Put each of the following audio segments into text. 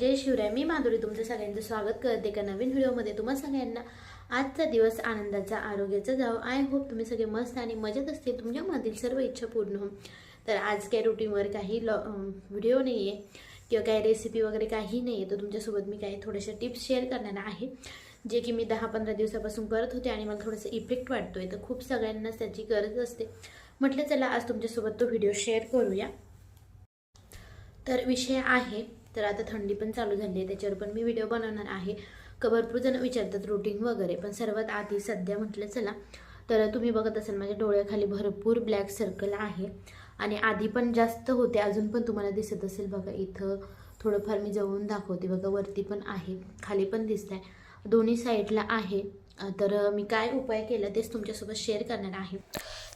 जय शिवराय मी माधुरी तुमचं सगळ्यांचं स्वागत करते एका नवीन व्हिडिओमध्ये. तुम्हा सगळ्यांना आजचा दिवस आनंदाचा आरोग्याचा जाव. आय होप तुम्ही सगळे मस्त आणि मजेत असतील. तुमच्यामधील सर्व इच्छा पूर्ण हो तर आज काय रुटीनवर काही लॉ व्हिडिओ नाही आहे किंवा काही रेसिपी वगैरे काही नाही आहे तर तुमच्यासोबत मी काही थोड्याशा टिप्स शेअर करणार आहे जे की मी दहा पंधरा दिवसापासून करत होते आणि मला थोडंसं इफेक्ट वाटतोय. तर खूप सगळ्यांनाच त्याची गरज असते. म्हटलं चला आज तुमच्यासोबत तो व्हिडिओ शेअर करूया. तर विषय आहे तर आता थंडी पण चालू झाली आहे त्याच्यावर पण मी व्हिडिओ बनवणार आहे. का भरपूर जण विचारतात रुटीन वगैरे पण सर्वात आधी सध्या म्हटलं चला तर तुम्ही बघत असाल माझ्या डोळ्याखाली भरपूर ब्लॅक सर्कल आहे. आणि आधी पण जास्त होते अजून पण तुम्हाला दिसत असेल बघा इथं थोडंफार मी जवळून दाखवते बघा वरती पण आहे खाली पण दिसत आहे दोन्ही साईडला आहे. तर मी काय उपाय केला तेच तुमच्यासोबत शेअर करणार आहे.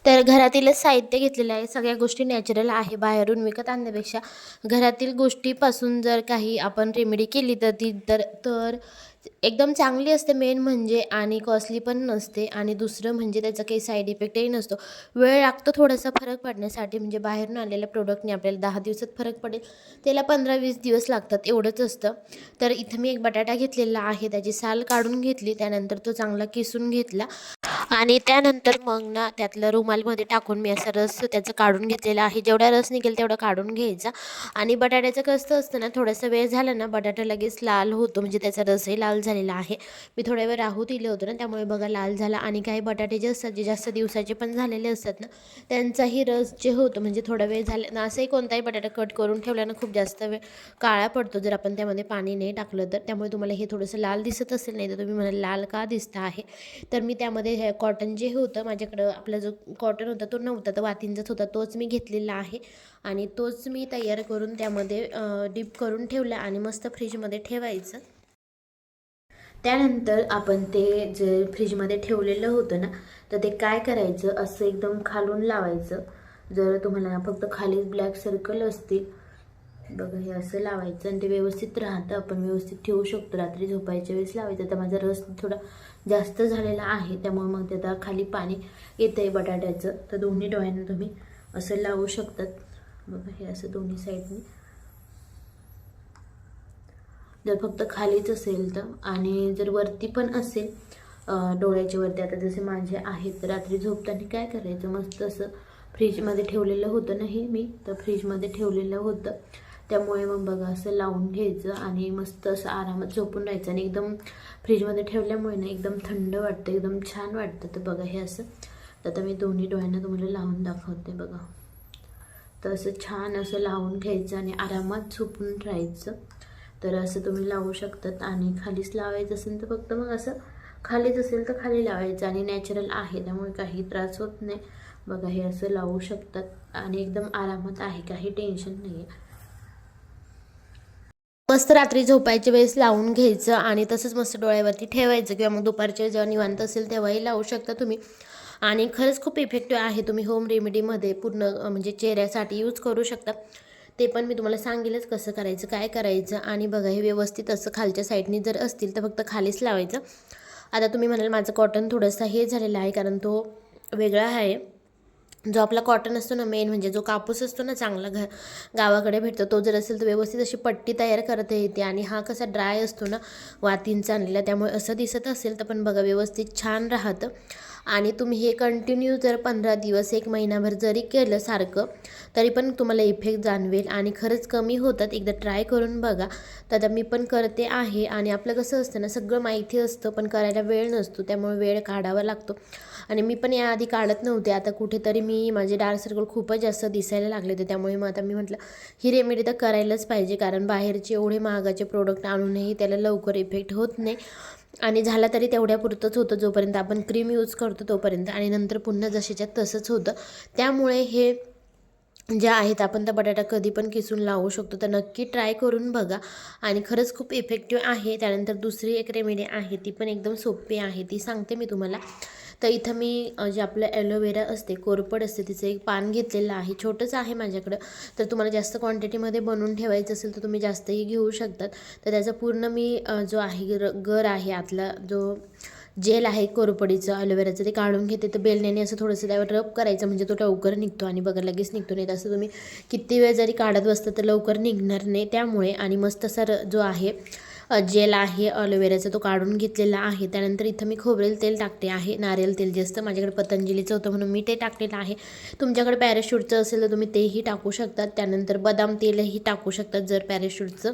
तर घरातीलच साहित्य घेतलेलं आहे. सगळ्या गोष्टी नॅचरल आहे बाहेरून विकत आणण्यापेक्षा. घरातील गोष्टीपासून जर काही आपण रेमेडी केली तर ती तर तर एकदम चांगली असते मेन म्हणजे आणि कॉस्टली पण नसते आणि दुसरं म्हणजे त्याचा काही साईड इफेक्टही नसतो. वेळ लागतो थोडासा फरक पडण्यासाठी म्हणजे बाहेरून आलेल्या प्रोडक्टने आपल्याला दहा दिवसात फरक पडेल. त्याला पंधरा वीस दिवस लागतात एवढंच असतं. तर इथं मी एक बटाटा घेतलेला आहे त्याची साल काढून घेतली त्यानंतर तो चांगला किसून घेतला. आणि त्यानंतर मग ना त्यातलं रुमालमध्ये टाकून मी असा रस त्याचं काढून घेतलेला आहे. जेवढा रस निघेल तेवढा काढून घ्यायचा. आणि बटाट्याचं कसं असतं ना थोडासा वेळ झाला ना बटाटा लगेच लाल होतो म्हणजे त्याचा रसही लाल झालेला आहे. मी थोड्या वेळ राहू दिले होतं ना त्यामुळे बघा लाल झाला. आणि काही बटाटे जे असतात जे जास्त दिवसाचे पण झालेले असतात ना त्यांचाही रस जे होतो म्हणजे थोडा वेळ झाला ना असंही कोणताही बटाटा कट करून ठेवल्यानं खूप जास्त वेळ काळा पडतो. जर आपण त्यामध्ये पाणी नाही टाकलं तर त्यामुळे तुम्हाला हे थोडंसं लाल दिसत असेल नाही तर तुम्ही म्हणाल लाल का दिसतं आहे? तर मी त्यामध्ये हे कॉटन जे होतं माझ्याकडं आपला जो कॉटन होता तो नव्हता तर वातींचाच होता तोच मी घेतलेला आहे. आणि तोच मी तयार करून त्यामध्ये डीप करून ठेवला आणि मस्त फ्रीजमध्ये ठेवायचं. त्यानंतर आपण ते जे फ्रीजमध्ये ठेवलेलं होतं ना तर ते काय करायचं असं एकदम खालून लावायचं. जर तुम्हाला फक्त खाली ब्लॅक सर्कल असतील बघा हे असं लावायचं आणि ते व्यवस्थित राहतं. आपण व्यवस्थित ठेवू शकतो. रात्री झोपायच्या वेळेस लावायचं. तर माझा रस थोडा जास्त झालेला आहे त्यामुळे मग ते आता खाली पाणी येतं आहे बटाट्याचं. तर दोन्ही डोळ्यांना तुम्ही असं लावू शकतात. बघा हे असं दोन्ही साईडने जर फक्त खालीच असेल तर? आणि जर वरती पण असेल डोळ्याच्या वरती आता जसे माझे आहेत तर रात्री झोपताना काय करायचं? मस्त असं फ्रीजमध्ये ठेवलेलं होतं ना हे मी तर फ्रीजमध्ये ठेवलेलं होतं. त्यामुळे मग बघा असं लावून घ्यायचं आणि मस्त असं आरामात झोपून राहायचं. आणि एकदम फ्रीजमध्ये ठेवल्यामुळे ना एकदम थंड वाटतं एकदम छान वाटतं. तर बघा हे असं. तर आता मी दोन्ही डोळ्यांना तुम्हाला लावून दाखवते बघा. तर असं छान असं लावून घ्यायचं आणि आरामात झोपून राहायचं. तर असं तुम्ही लावू शकतात. आणि खालीच लावायचं असेल तर फक्त मग असं खालीच असेल तर खाली लावायचं आणि नॅचरल आहे. त्यामुळे काही त्रास होत नाही. बघा हे असं लावू शकतात आणि एकदम आरामात आहे. काही टेन्शन नाही आहे मस्त रात्री झोपायच्या वेळेस लावून घ्यायचं आणि तसंच मस्त डोळ्यावरती ठेवायचं किंवा मग दुपारच्या जेव्हा निवांत असेल तेव्हाही लावू शकता तुम्ही. आणि खरंच खूप इफेक्टिव्ह आहे. तुम्ही होम रेमेडीमध्ये पूर्ण म्हणजे चेहऱ्यासाठी यूज करू शकता. ते पण मी तुम्हाला सांगेलच कसं करायचं काय करायचं आणि बघा हे व्यवस्थित असं खालच्या साईडनी जर असतील तर फक्त खालीच लावायचं. आता तुम्ही म्हणाल माझं कॉटन थोडंसं हे झालेलं आहे कारण तो वेगळा आहे. जो आपला कॉटन असतो ना मेन म्हणजे जो कापूस असतो ना चांगला घ गावाकडे भेटतो तो जर असेल तर व्यवस्थित अशी पट्टी तयार करता येते आणि हा कसा ड्राय असतो ना वातींचा आणलेला त्यामुळे असं दिसत असेल तर पण बघा व्यवस्थित छान राहतं. आणि तुम्ही हे कंटिन्यू जर पंधरा दिवस एक महिनाभर जरी केलं सारखं तरी पण तुम्हाला इफेक्ट जाणवेल आणि खरंच कमी होतात. एकदा ट्राय करून बघा. तर मी पण करते आहे आणि आपलं कसं असतं ना सगळं माहिती असतं पण करायला वेळ नसतो त्यामुळे वेळ काढावा लागतो. आणि मी पण याआधी काढत नव्हते. आता कुठेतरी मी माझे डार्क सर्कल खूपच जास्त दिसायला लागले होते. त्यामुळे मग आता मी म्हटलं ही रेमेडी तर करायलाच पाहिजे कारण बाहेरचे एवढे महागाचे प्रोडक्ट आणूनही त्याला लवकर इफेक्ट होत नाही. आणि झाला तरी तेवढ्यापुरतंच होतं जोपर्यंत आपण क्रीम यूज करतो तोपर्यंत. आणि नंतर पुन्हा जसेच्या तसंच होतं. त्यामुळे हे ज्या आहेत आपण त्या बटाटा कधी पण किसून लावू शकतो. तर नक्की ट्राय करून बघा. आणि खरंच खूप इफेक्टिव्ह आहे. त्यानंतर दुसरी एक रेमेडी आहे ती पण एकदम सोपी आहे. ती सांगते मी तुम्हाला. तर इथं मी जे आपलं ॲलोवेरा असते कोरपड असते तिचं एक पान घेतलेलं आहे. छोटंच आहे माझ्याकडं. तर तुम्हाला जास्त क्वांटिटीमध्ये बनवून ठेवायचं असेल तर तुम्ही जास्तही घेऊ शकतात. तर त्याचा पूर्ण मी जो आहे गर गर आहे आतला जो जेल आहे कोरपडीचं ॲलोवेराचं ते काढून घेते. तर बेलण्याने असं थोडंसं त्यावर रब करायचं म्हणजे तो लवकर निघतो आणि बघा लगेच निघतो. नाही असं तुम्ही किती वेळ जरी काढत बसता तर लवकर निघणार नाही त्यामुळे. आणि मस्त असा र जो आहे जेल आहे अलोवेराचा तो काढून घेतलेला आहे. त्यानंतर इथं मी खोबरेल तेल टाकते आहे नारियल तेल जे असतं माझ्याकडे पतंजलीचं होतं म्हणून मी ते टाकलेलं आहे. तुमच्याकडे पॅराशूटचं असेल तर तुम्ही तेही टाकू शकतात. त्यानंतर बदाम तेलही टाकू शकतात जर पॅराशूटचं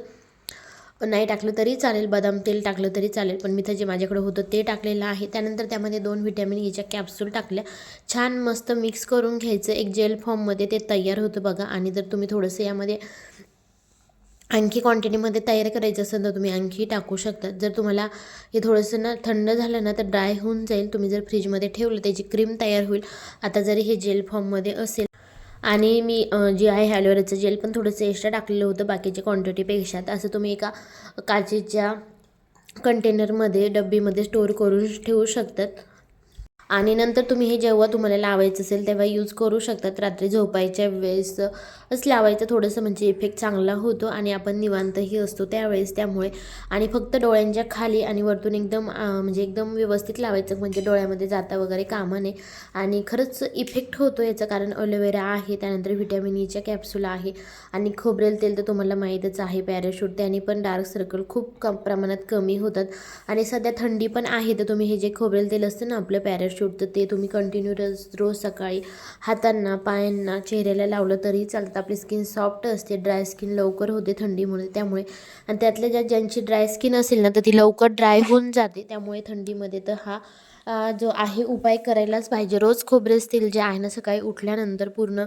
नाही टाकलं तरी चालेल. बदाम तेल टाकलं तरी चालेल. पण मी तर जे माझ्याकडे होतं ते टाकलेलं आहे. त्यानंतर त्यामध्ये दोन व्हिटॅमिन एच्या कॅप्सूल टाकल्या. छान मस्त मिक्स करून घ्यायचं. एक जेल फॉर्ममध्ये ते तयार होतं बघा. आणि जर तुम्ही थोडंसं यामध्ये आणखी क्वांटिटीमध्ये तयार करायचं असेल तर तुम्ही आणखी टाकू शकता. जर तुम्हाला हे थोडंसं ना थंड झालं ना तर ड्राय होऊन जाईल. तुम्ही जर फ्रीजमध्ये ठेवलं त्याची क्रीम तयार होईल. आता जरी हे जेल फॉर्ममध्ये असेल आणि मी जे आहे ॲलोवेराचं जेल पण थोडंसं एक्स्ट्रा टाकलेलं होतं बाकीच्या क्वांटिटीपेक्षा तर असं तुम्ही एका काचेच्या कंटेनरमध्ये डब्बीमध्ये स्टोअर करून ठेवू शकतात. आणि नंतर तुम्ही हे जेव्हा तुम्हाला लावायचं असेल तेव्हा यूज करू शकतात. रात्री झोपायच्या वेळेस असं लावायचं. थोडंसं म्हणजे इफेक्ट चांगला होतो आणि आपण निवांतही असतो त्यावेळेस त्यामुळे. आणि फक्त डोळ्यांच्या खाली आणि वरतून एकदम म्हणजे एकदम व्यवस्थित लावायचं म्हणजे डोळ्यामध्ये जाता वगैरे कामं नये. आणि खरंच इफेक्ट होतो याचं कारण अलोवेरा आहे त्यानंतर व्हिटॅमिन ईच्या कॅप्सूल आहे. आणि खोबरेल तेल तर तुम्हाला माहीतच आहे पॅराशूट त्याने पण डार्क सर्कल खूप कम प्रमाणात कमी होतात. आणि सध्या थंडी पण आहे तर तुम्ही हे जे खोबरेल तेल असतं ना आपलं पॅराशूट तर ते तुम्ही कंटिन्यू रोज रोज सकाळी हातांना पायांना चेहऱ्याला लावलं तरी चालतं. आपली स्किन सॉफ्ट असते ड्राय स्किन लवकर होते थंडीमुळे त्यामुळे. आणि त्यातल्या ज्या ज्यांची ड्राय स्किन असेल ना तर ती लवकर ड्राय होऊन जाते त्यामुळे थंडीमध्ये तर हा जो आहे उपाय करायलाच पाहिजे. रोज खोबरेच तेल जे आहे ना सकाळी उठल्यानंतर पूर्ण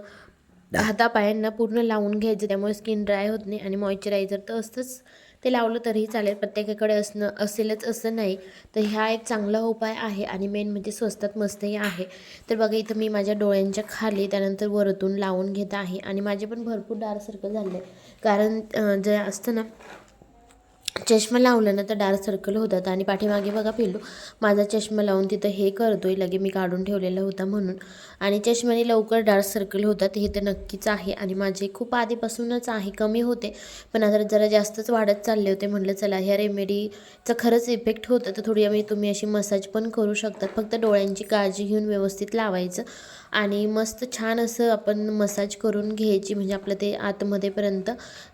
हातापायांना पूर्ण लावून घ्यायचं त्यामुळे स्किन ड्राय होत नाही आणि मॉइश्चरायझर तर असतंच. ते लावलं तरीही चालेल. प्रत्येकाकडे असणं असेलच असं नाही. तर ह्या एक चांगला उपाय आहे आणि मेन म्हणजे स्वस्तात मस्तही आहे. तर बघा इथं मी माझ्या डोळ्यांच्या खाली त्यानंतर वरतून लावून घेत आहे आणि माझे पण भरपूर डार्क सर्कल झाले कारण जे असतं ना चष्मा लावलं ना तर डार्क सर्कल होतात. आणि पाठीमागे बघा पिल्लू माझा चष्मा लावून तिथं हे करतोय. लगे मी काढून ठेवलेला होता म्हणून. आणि चष्म्याने लवकर डार्क सर्कल होतात. हे तर नक्कीच आहे. आणि माझे खूप आधीपासूनच आहे. कमी होते. पण आता जरा जास्तच वाढत चालले होते. म्हटलं चला ह्या रेमेडीचा खरंच इफेक्ट होतं. तर थोडी आम्ही तुम्ही अशी मसाज पण करू शकतात फक्त डोळ्यांची काळजी घेऊन व्यवस्थित लावायचं. आणि मस्त छान असं आपण मसाज करून घ्यायची म्हणजे आपलं ते आतमध्येपर्यंत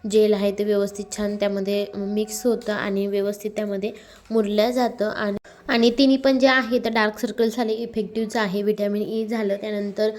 जेल आहे ते व्यवस्थित छान त्यामध्ये मिक्स होतं आणि व्यवस्थित त्यामध्ये मुरल्या जातं आणि आणि तिन्ही पण जे आहे तर डार्क सर्कल झाले इफेक्टिव्हच आहे. विटॅमिन ई e झालं त्यानंतर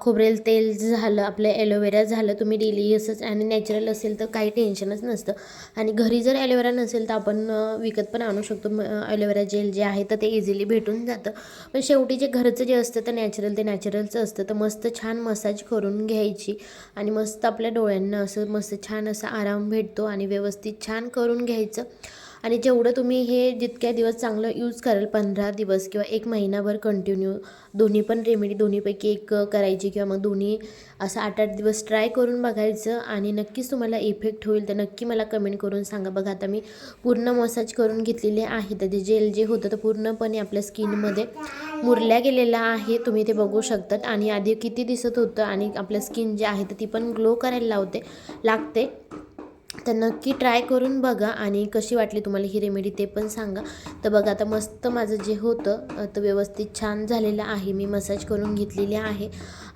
खोबरेल तेल झालं आपलं ॲलोवेरा झालं तुम्ही डेली असंच आणि नॅचरल असेल तर काही टेन्शनच नसतं. आणि घरी जर ॲलोवेरा नसेल तर आपण विकत पण आणू शकतो. ॲलोवेरा जेल जे आहे तर ते इझिली भेटून जातं. पण शेवटी जे घरचं जे असतं तर नॅचरल ते नॅचरलचं असतं. तर मस्त छान मसाज करून घ्यायची आणि मस्त आपल्या डोळ्यांना असं मस्त छान असा आराम भेटतो आणि व्यवस्थित छान करून घ्यायचं. आणि जेवढं तुम्ही हे जितक्या दिवस चांगलं यूज कराल पंधरा दिवस किंवा एक महिनाभर कंटिन्यू दोन्ही पण रेमेडी दोन्हीपैकी एक करायची किंवा मग दोन्ही असं आठ आठ दिवस ट्राय करून बघायचं आणि नक्कीच तुम्हाला इफेक्ट होईल तर नक्की मला कमेंट करून सांगा. बघा आता मी पूर्ण मसाज करून घेतलेले आहे. तर ते जेल जे होतं तर पूर्णपणे आपल्या स्किनमध्ये मुरल्या गेलेला आहे. तुम्ही ते बघू शकतात. आणि आधी किती दिसत होतं आणि आपलं स्किन जे आहे तर ती पण ग्लो करायला लावते लागते. तर नक्की ट्राय करून बघा आणि कशी वाटली तुम्हाला ही रेमेडी ते पण सांगा. तर बघा आता मस्त माझं जे होतं तर व्यवस्थित छान झालेलं आहे. मी मसाज करून घेतलेली आहे.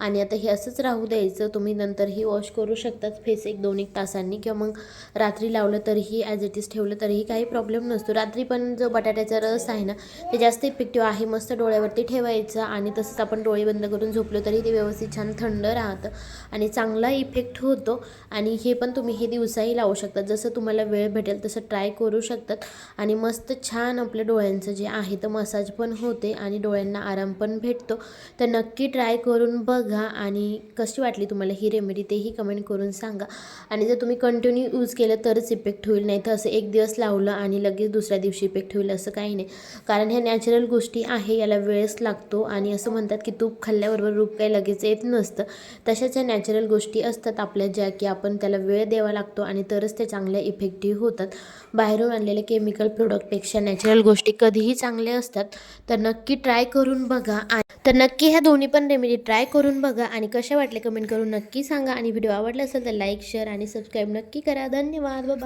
आणि आता हे असंच राहू द्यायचं तुम्ही नंतरही वॉश करू शकतात फेस एक दोन एक तासांनी किंवा मग रात्री लावलं तरीही ॲज इट इज ठेवलं तरीही काही प्रॉब्लेम नसतो. रात्री पण जो बटाट्याचा रस आहे ना ते जास्त इफेक्टिव्ह आहे मस्त डोळ्यावरती ठेवायचं आणि तसंच आपण डोळे बंद करून झोपलो तरी ते व्यवस्थित छान थंड राहतं आणि चांगला इफेक्ट होतो आणि हे पण तुम्ही हे दिवसाही लावू शकतात. जसं तुम्हाला वेळ भेटेल तसं ट्राय करू शकतात आणि मस्त छान आपल्या डोळ्यांचं जे आहे तर मसाज पण होते आणि डोळ्यांना आराम पण भेटतो. तर नक्की ट्राय करून बघा. आणि कशी वाटली तुम्हाला ही रेमेडी तेही कमेंट करून सांगा. आणि जर तुम्ही कंटिन्यू यूज केलं तरच इफेक्ट होईल नाही तर असं एक दिवस लावलं आणि लगेच दुसऱ्या दिवशी इफेक्ट होईल असं काही नाही. कारण ह्या नॅचरल गोष्टी आहे याला वेळच लागतो आणि असं म्हणतात की तूप खाल्ल्याबरोबर रूप काही लगेच येत नसतं. तशाच ह्या नॅचरल गोष्टी असतात आपल्या ज्या की आपण त्याला वेळ द्यावा लागतो आणि तरच ते चांगल्या इफेक्टिव्ह होतात. बाहेरून आणलेल्या केमिकल प्रोडक्टपेक्षा नॅचरल गोष्टी कधीही चांगल्या असतात. तर नक्की ट्राय करून बघा. आणि तर नक्की ह्या दोन्ही पण रेमेडी ट्राय करून बघा आणि कशा वाटले कमेंट करून नक्की सांगा. आणि व्हिडिओ आवडला असेल तर लाईक शेअर आणि सबस्क्राईब नक्की करा. धन्यवाद. बाबा